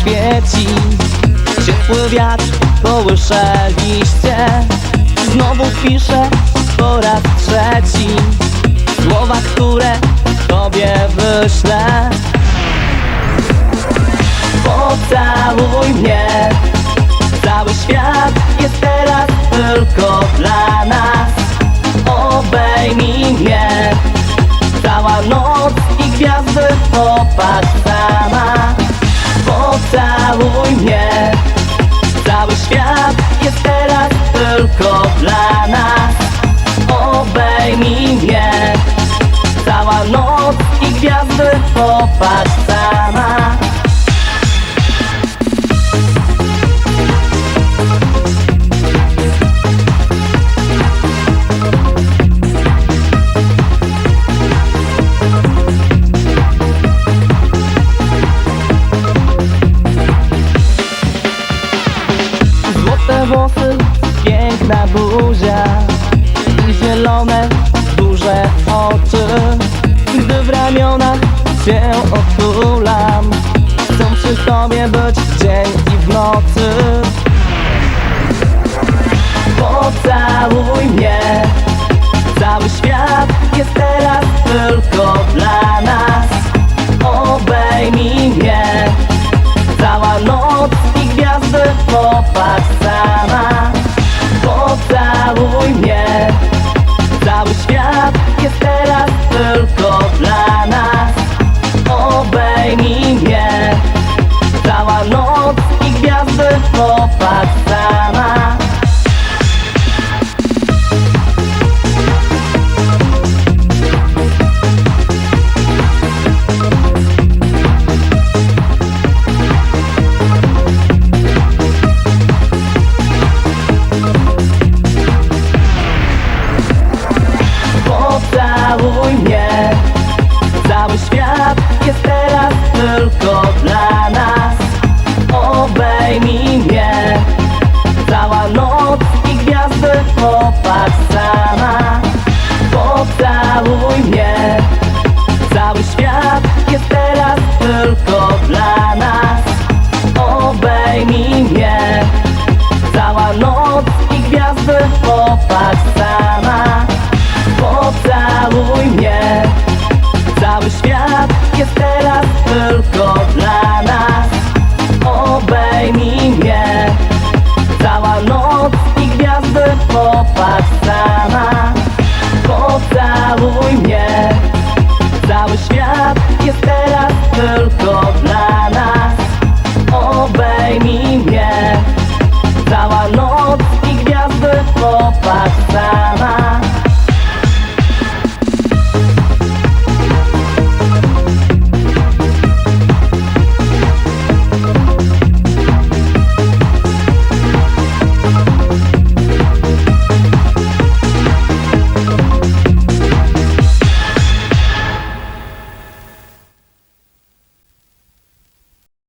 świeci Ciepły wiatr kołysze liście. Znowu piszę po raz trzeci Słowa, które tobie wyślę. Pocałuj mnie. Cały świat jest teraz tylko dla nas. Obejmij mnie. Cała noc i gwiazdy popatrz gwiazdy popatrz sama. Złote włosy, piękna buzia zielone, duże oczy się otulam. Chcą przy tobie być w dzień i w nocy. Pocałuj mnie. Cały świat jest teraz tylko dla nas. Obejmij mnie. Cała noc i gwiazdy popatrz Obejmij mnie. Cała noc i gwiazdy popatrz sama Pocałuj mnie